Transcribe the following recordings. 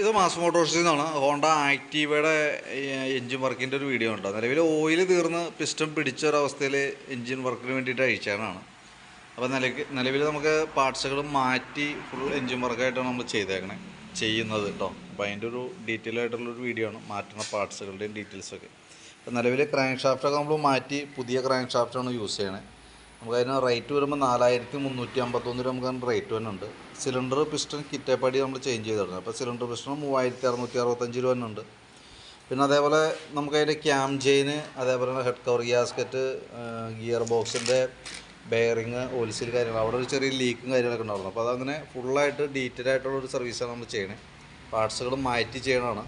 ഇത് മാസ് മോട്ടോഴ്സിൽ നിന്നാണ് Honda ആക്റ്റീവയുടെ engine വർക്കിന്റെ ഒരു വീഡിയോ ഉണ്ട് നിലവിൽ ഓയിൽ തീർന്ന് പിസ്റ്റൺ പിടിച്ച ഒരവസ്ഥയിൽ എൻജിൻ വർക്കിന് വേണ്ടിയിട്ട് അയച്ചാണ് അപ്പോൾ നില നിലവിൽ നമുക്ക് പാർട്സുകൾ മാറ്റി ഫുൾ എൻജിൻ വർക്കായിട്ടാണ് നമ്മൾ ചെയ്തേക്കണേ. ചെയ്യുന്നത് കേട്ടോ. അപ്പോൾ അതിന്റെ ഒരു ഡീറ്റെയിൽ ആയിട്ടുള്ളൊരു വീഡിയോ ആണ്. മാറ്റുന്ന പാർട്സുകളുടെയും ഡീറ്റെയിൽസൊക്കെ. അപ്പോൾ നിലവിൽ ക്രാങ്ക് ഷാഫ്റ്റൊക്കെ നമ്മൾ മാറ്റി പുതിയ ക്രാങ്ക് ഷാഫ്റ്റാണ് യൂസ് ചെയ്യണേ. നമുക്ക് അതിന് റേറ്റ് വരുമ്പോൾ നാലായിരത്തി മുന്നൂറ്റി അമ്പത്തൊന്ന് രൂപ നമുക്ക് റേറ്റ് റേറ്റ് ഉണ്ട് സിലിണ്ടർ പിസ്റ്റൺ കിറ്റേപ്പാടി നമ്മൾ ചേഞ്ച് ചെയ്തിട്ടുണ്ട് അപ്പോൾ സിലിണ്ടർ പിസ്റ്റൺ മൂവായിരത്തി അറുന്നൂറ്റി അറുപത്തഞ്ച് രൂപ വരുന്നുണ്ട്. പിന്നെ അതേപോലെ നമുക്കതിന്റെ ക്യാം ചെയിന് അതേപോലെ തന്നെ ഹെഡ് കവർ ഗ്യാസ്കറ്റ് ഗിയർ ബോക്സിന്റെ ബെയറിങ് ഓയിൽസിൽ കാര്യങ്ങൾ അവിടെ ഒരു ചെറിയ ലീക്കും കാര്യങ്ങളൊക്കെ ഉണ്ടായിരുന്നു. അപ്പോൾ അതങ്ങനെ ഫുള്ളായിട്ട് ഡീറ്റെയിൽ ആയിട്ടുള്ള ഒരു സർവീസാണ് നമ്മൾ ചെയ്യണേ. പാർട്സുകൾ മാറ്റി ചെയ്യണതാണ്.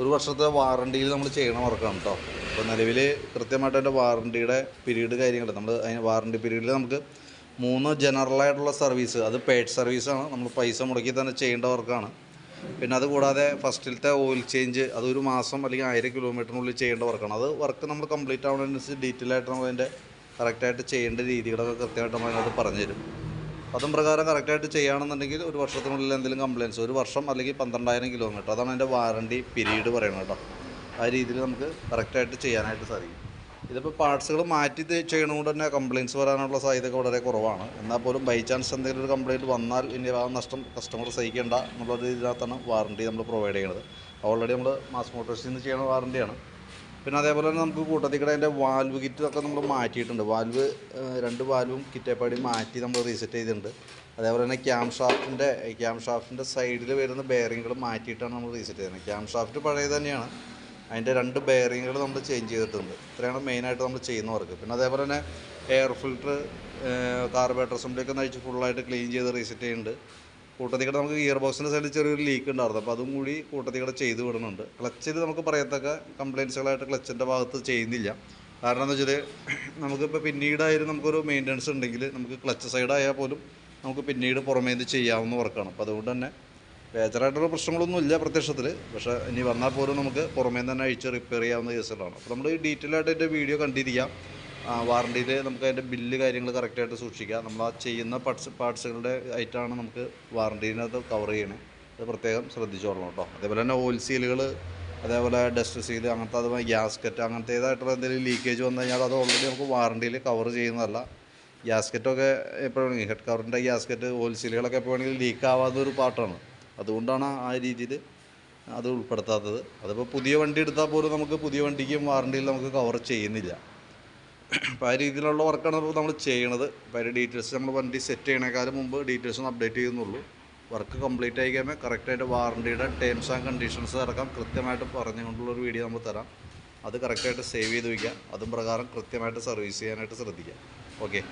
ഒരു വർഷത്തെ വാറണ്ടിയിൽ നമ്മൾ ചെയ്യണ വർക്കാണ് കേട്ടോ അപ്പോൾ നിലവിൽ കൃത്യമായിട്ട് അതിന്റെ വാറണ്ടിയുടെ പീരീഡ് കാര്യങ്ങൾ നമ്മൾ അതിന് വാറണ്ടി പീരീഡിൽ നമുക്ക് മൂന്ന് ജനറലായിട്ടുള്ള സർവീസ് അത് പെയ്ഡ് സർവീസാണ് നമ്മൾ പൈസ മുടക്കി തന്നെ ചെയ്യേണ്ട വർക്കാണ്. പിന്നെ അതുകൂടാതെ ഫസ്റ്റിലത്തെ ഓയിൽ ചേഞ്ച് അതൊരു മാസം അല്ലെങ്കിൽ ആയിരം കിലോമീറ്ററിനുള്ളിൽ ചെയ്യേണ്ട വർക്കാണ്. അത് വർക്ക് നമ്മൾ കംപ്ലീറ്റ് ആവുന്നതിനനുസരിച്ച് ഡീറ്റെയിൽ ആയിട്ട് നമ്മൾ അതിന്റെ കറക്റ്റായിട്ട് ചെയ്യേണ്ട രീതികളൊക്കെ കൃത്യമായിട്ട് നമ്മൾ അതിനകത്ത് പറഞ്ഞു തരും അതും പ്രകാരം കറക്റ്റായിട്ട് ചെയ്യുകയാണെന്നുണ്ടെങ്കിൽ ഒരു വർഷത്തിനുള്ളിൽ എന്തെങ്കിലും കംപ്ലയിൻസ് ഒരു വർഷം അല്ലെങ്കിൽ പന്ത്രണ്ടായിരം കിലോമീറ്റർ അതാണ് അതിന്റെ വാറണ്ടി പീരീഡ് പറയുന്നത് കേട്ടോ. ആ രീതിയിൽ നമുക്ക് കറക്റ്റായിട്ട് ചെയ്യാനായിട്ട് സാധിക്കും. ഇതിപ്പോൾ പാർട്സുകൾ മാറ്റി ചെയ്യണതുകൊണ്ട് തന്നെ കംപ്ലയിൻസ് വരാനുള്ള സാധ്യതയൊക്കെ വളരെ കുറവാണ്. എന്നാൽ പോലും ബൈ ചാൻസ് എന്തെങ്കിലും ഒരു കംപ്ലയിന്റ് വന്നാൽ ഇനി ആ നഷ്ടം കസ്റ്റമർ സഹിക്കേണ്ട എന്നുള്ള രീതിയിലാണ് വാറണ്ടി നമ്മൾ പ്രൊവൈഡ് ചെയ്യുന്നത് ഓൾറെഡി നമ്മൾ മാസ് മോട്ടോഴ്സിൽ നിന്ന് ചെയ്യുന്ന വാറണ്ടിയാണ് പിന്നെ അതേപോലെ തന്നെ നമുക്ക് കൂട്ടത്തിൽ കൂടെ അതിന്റെ വാൽവ് കിറ്റ് ഒക്കെ നമ്മൾ മാറ്റിയിട്ടുണ്ട്. വാൽവ് രണ്ട് വാൽവും കിറ്റേപ്പാടി മാറ്റി നമ്മൾ റീസെറ്റ് ചെയ്തിട്ടുണ്ട്. അതേപോലെ തന്നെ ക്യാം ഷാഫ്റ്റിന്റെ ക്യാം ഷാഫ്റ്റിന്റെ സൈഡിൽ വരുന്ന ബെയറിങ്ങുകൾ മാറ്റിയിട്ടാണ് നമ്മൾ റീസെറ്റ് ചെയ്യുന്നത് ക്യാം ഷാഫ്റ്റ് പഴയ തന്നെയാണ്. അതിന്റെ രണ്ട് ബെയറിങ്ങുകൾ നമ്മൾ ചേഞ്ച് ചെയ്തിട്ടുണ്ട്. ഇത്രയാണ് മെയിനായിട്ട് നമ്മൾ ചെയ്യുന്ന വർക്ക് പിന്നെ അതേപോലെ തന്നെ എയർ ഫിൽറ്റർ കാർബേറ്റർ അസംബ്ലിയൊക്കെ നയിച്ച് ഫുള്ളായിട്ട് ക്ലീൻ ചെയ്ത് റീസെറ്റ് ചെയ്യുന്നുണ്ട്. കൂട്ടത്തിൽ കൂടെ നമുക്ക് ഗിയർ ബോക്സിന്റെ സൈഡിൽ ചെറിയൊരു ലീക്ക് ഉണ്ടായിരുന്നു. അപ്പോൾ അതും കൂടി കൂട്ടത്തിൽ കൂടെ ചെയ്ത് വിടുന്നുണ്ട് ക്ലച്ചിൽ നമുക്ക് പറയത്തക്ക കംപ്ലയിൻസുകളായിട്ട് ക്ലച്ചിന്റെ ഭാഗത്ത് ചെയ്യുന്നില്ല. കാരണം എന്താ വെച്ചാൽ നമുക്കിപ്പോൾ പിന്നീടായാലും നമുക്കൊരു മെയിന്റനൻസ് ഉണ്ടെങ്കിൽ നമുക്ക് ക്ലച്ച് സൈഡായാൽ പോലും നമുക്ക് പിന്നീട് പുറമേ ഇത് ചെയ്യാവുന്ന വർക്കാണ് അപ്പോൾ അതുകൊണ്ട് തന്നെ മേജറായിട്ടുള്ള പ്രശ്നങ്ങളൊന്നും ഇല്ല പ്രത്യക്ഷത്തിൽ പക്ഷേ ഇനി വന്നാൽ പോലും നമുക്ക് പുറമേ തന്നെ അഴിച്ച് റിപ്പയർ ചെയ്യാവുന്ന കേസുകളാണ് അപ്പോൾ നമ്മൾ ഡീറ്റെയിൽ ആയിട്ട് എന്റെ വീഡിയോ കണ്ടിരിക്കാം. വാറണ്ടിയിൽ നമുക്ക് അതിന്റെ ബില്ല് കാര്യങ്ങൾ കറക്റ്റായിട്ട് സൂക്ഷിക്കുക നമ്മൾ ആ ചെയ്യുന്ന പാർട്സ് പാർട്സുകളുടെ ആയിട്ടാണ് നമുക്ക് വാറണ്ടീനകത്ത് കവർ ചെയ്യണേ. അത് പ്രത്യേകം ശ്രദ്ധിച്ചോളണം കേട്ടോ. അതേപോലെ തന്നെ ഓയിൽ സീലുകൾ അതേപോലെ ഡസ്റ്റ് സീൽ അങ്ങനത്തെ അതുപോലെ ഗ്യാസ്കറ്റ് അങ്ങനത്തേതായിട്ടുള്ള എന്തെങ്കിലും ലീക്കേജ് വന്നു കഴിഞ്ഞാൽ അത് ഓൾറെഡി നമുക്ക് വാറണ്ടിയിൽ കവർ ചെയ്യുന്നതല്ല. ഗ്യാസ്കറ്റൊക്കെ എപ്പോഴാണെങ്കിൽ ഹെഡ് കവറിന്റെ ഗ്യാസ്കറ്റ് ഓയിൽ സീലുകളൊക്കെ എപ്പോഴാണെങ്കിൽ ലീക്ക് ആവാത്ത ഒരു പാർട്ടാണ് അതുകൊണ്ടാണ് ആ രീതിയിൽ അത് ഉൾപ്പെടുത്താത്തത്. അതിപ്പോൾ പുതിയ വണ്ടി എടുത്താൽ പോലും നമുക്ക് പുതിയ വണ്ടിക്കും വാറണ്ടിയിൽ നമുക്ക് കവർ ചെയ്യുന്നില്ല. അപ്പോൾ ആ രീതിയിലുള്ള വർക്കാണ് നമ്മൾ ചെയ്യണത്. അപ്പോൾ അതിന്റെ ഡീറ്റെയിൽസ് നമ്മൾ വണ്ടി സെറ്റ് ചെയ്യണേക്കാളും മുമ്പ് ഡീറ്റെയിൽസ് ഒന്ന് അപ്ഡേറ്റ് ചെയ്യുന്നുള്ളൂ. വർക്ക് കംപ്ലീറ്റ് ആയി കഴിയുമ്പോൾ കറക്റ്റായിട്ട് വാറണ്ടിയുടെ ടേംസ് ആൻഡ് കണ്ടീഷൻസ് ഇറക്കാം കൃത്യമായിട്ട് പറഞ്ഞുകൊണ്ടുള്ളൊരു വീഡിയോ നമ്മൾ തരാം. അത് കറക്റ്റായിട്ട് സേവ് ചെയ്ത് വയ്ക്കുക അതും പ്രകാരം കൃത്യമായിട്ട് സർവീസ് ചെയ്യാനായിട്ട് ശ്രദ്ധിക്കുക. ഓക്കെ